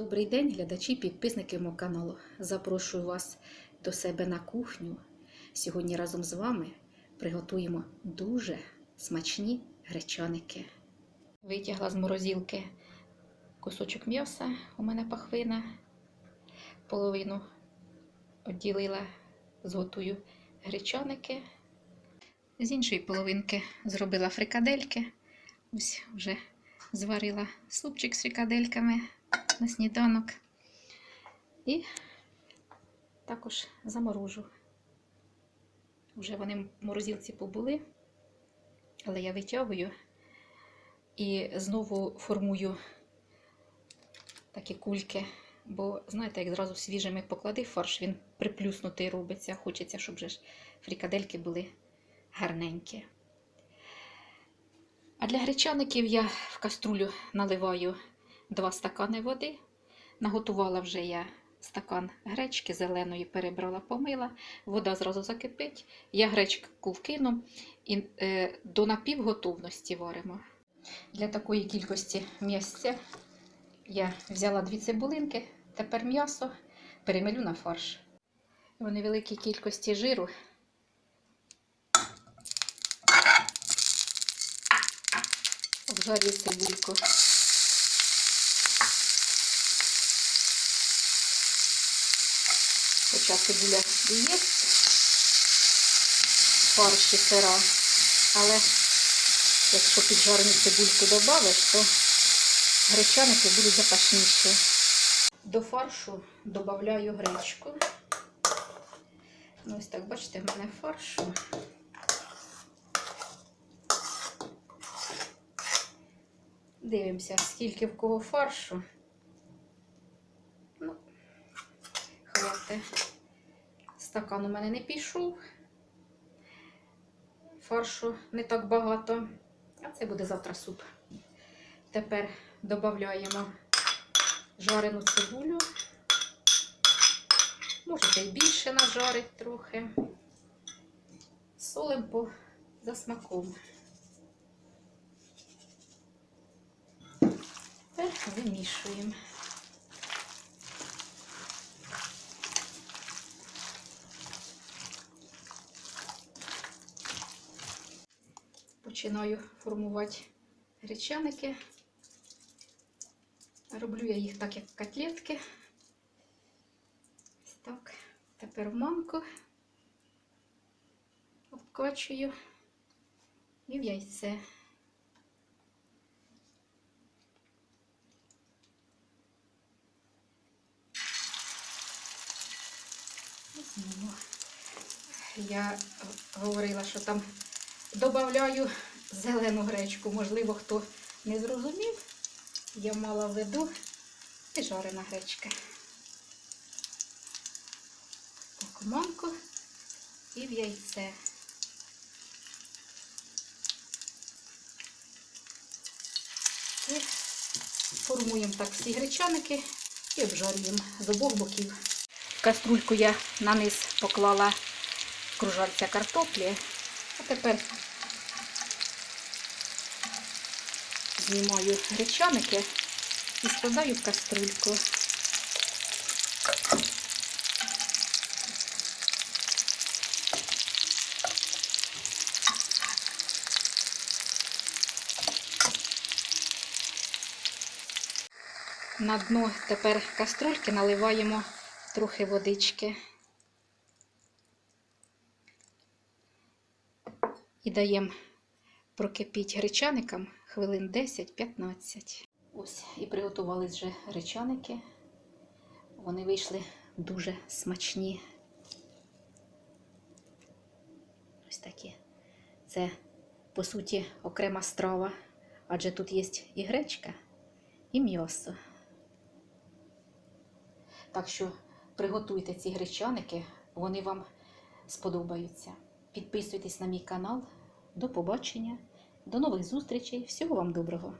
Добрий день, глядачі, підписники мого каналу. Запрошую вас до себе на кухню. Сьогодні разом з вами приготуємо дуже смачні гречаники. Витягла з морозилки кусочок м'яса, у мене пахвина, половину відділила, зготую гречаники. З іншої половинки зробила фрикадельки. Ось вже зварила супчик з фрикадельками на сніданок. І також заморожу. Вже вони в морозилці побули, але я витягую і знову формую такі кульки. Бо, знаєте, як зразу свіжими поклади фарш, він приплюснутий робиться. Хочеться, щоб же ж фрикадельки були гарненькі. А для гречаників я в каструлю наливаю 2 стакани води. Наготувала вже я стакан гречки зеленої, перебрала, помила. Вода зразу закипить. Я гречку вкину і е, до напівготовності варимо. Для такої кількості м'ясця я взяла дві цибулинки, тепер м'ясо перемелю на фарш. В невеликій кількості жиру обжарю цибульку. Хоча цибуля і є фарші сира, але якщо піджарену цибульку додавиш, то гречаники будуть запашніші. До фаршу додаю гречку. Ну, Ось так, бачите, в мене фаршу. Дивимося, скільки в кого фаршу. Стакан у мене не пішов. Фаршу не так багато. А це буде завтра суп. Тепер додаємо жарену цибулю. Можете і більше нажарити трохи. Солим по за смаком. Тепер вимішуємо. Починаю формувати гречаники. Роблю я їх так, як котлетки. Ось так. Тепер в манку обкачую і в яйце. Знову. Я говорила, що там додаю зелену гречку. Можливо, хто не зрозумів. Я мала в виду і жарена гречка. Манку і в яйце. І формуємо так всі гречаники і обжарюємо з обох боків. В каструльку я на низ поклала кружальця картоплі, а тепер знімаю гречаники і складаю в каструльку. На дно тепер каструльки наливаємо трохи водички і даємо прокипіть гречаникам хвилин 10-15. Ось і приготувались вже гречаники. Вони вийшли дуже смачні. Ось такі. Це, по суті, окрема страва, адже тут є і гречка, і м'ясо. Так що приготуйте ці гречаники, вони вам сподобаються. Підписуйтесь на мій канал. До побачення, до нових зустрічей. Всього вам доброго!